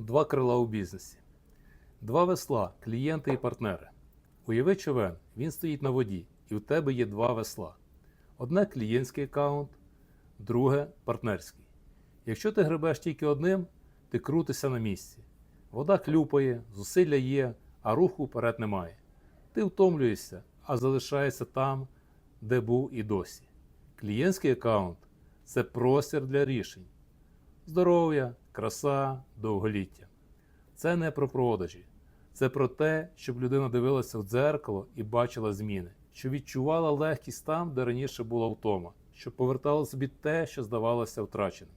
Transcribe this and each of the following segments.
Два крила у бізнесі. Два весла, клієнти і партнери. Уяви човен, він стоїть на воді, і у тебе є два весла. Одне клієнтський аккаунт, друге партнерський. Якщо ти гребеш тільки одним, ти крутишся на місці. Вода клюпає, зусилля є, а руху вперед немає. Ти втомлюєшся, а залишаєшся там, де був і досі. Клієнтський аккаунт це простір для рішень. Здоров'я, краса, довголіття. Це не про продажі. Це про те, щоб людина дивилася в дзеркало і бачила зміни, щоб відчувала легкість там, де раніше була втома, щоб повертало собі те, що здавалося втраченим.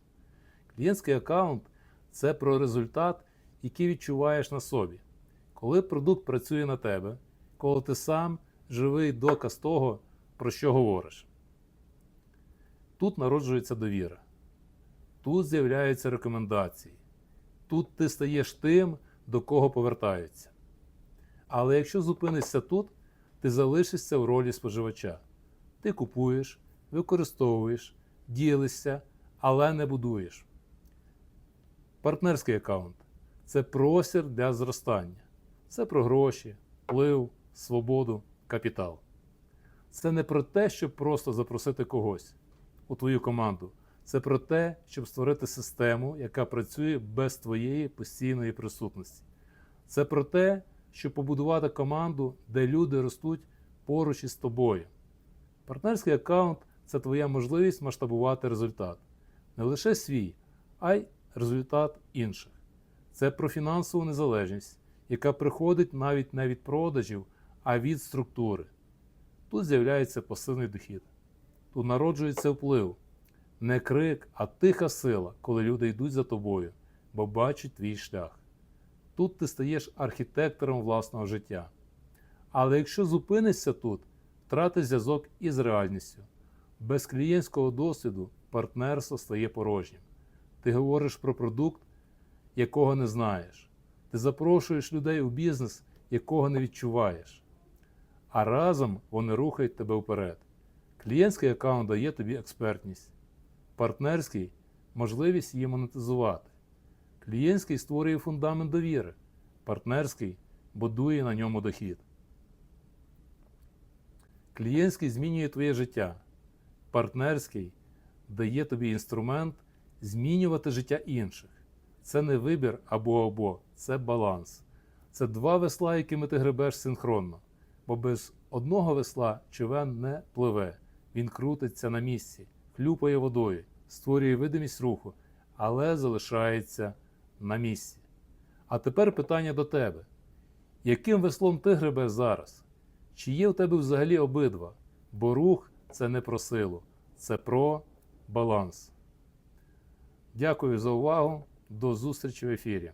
Клієнтський аккаунт це про результат, який відчуваєш на собі. Коли продукт працює на тебе, коли ти сам живий доказ того, про що говориш. Тут народжується довіра. Тут з'являються рекомендації. Тут ти стаєш тим, до кого повертаються. Але якщо зупинишся тут, ти залишишся в ролі споживача. Ти купуєш, використовуєш, ділишся, але не будуєш. Партнерський аккаунт це простір для зростання. Це про гроші, вплив, свободу, капітал. Це не про те, щоб просто запросити когось у твою команду. Це про те, щоб створити систему, яка працює без твоєї постійної присутності. Це про те, щоб побудувати команду, де люди ростуть поруч із тобою. Партнерський аккаунт це твоя можливість масштабувати результат. Не лише свій, а й результат інших. Це про фінансову незалежність, яка приходить навіть не від продажів, а від структури. Тут з'являється пасивний дохід. Тут народжується вплив. Не крик, а тиха сила, коли люди йдуть за тобою, бо бачать твій шлях. Тут ти стаєш архітектором власного життя. Але якщо зупинишся тут, втратиш зв'язок із реальністю. Без клієнтського досвіду партнерство стає порожнім. Ти говориш про продукт, якого не знаєш. Ти запрошуєш людей у бізнес, якого не відчуваєш. А разом вони рухають тебе вперед. Клієнтський аккаунт дає тобі експертність. Партнерський можливість її монетизувати. Клієнтський створює фундамент довіри. Партнерський будує на ньому дохід. Клієнтський змінює твоє життя. Партнерський дає тобі інструмент змінювати життя інших. Це не вибір або або, це баланс. Це два весла, якими ти гребеш синхронно. Бо без одного весла човен не пливе. Він крутиться на місці, хлюпає водою, створює видимість руху, але залишається на місці. А тепер питання до тебе: яким веслом ти гребеш зараз? Чи є у тебе взагалі обидва? Бо рух це не про силу, це про баланс. Дякую за увагу. До зустрічі в ефірі.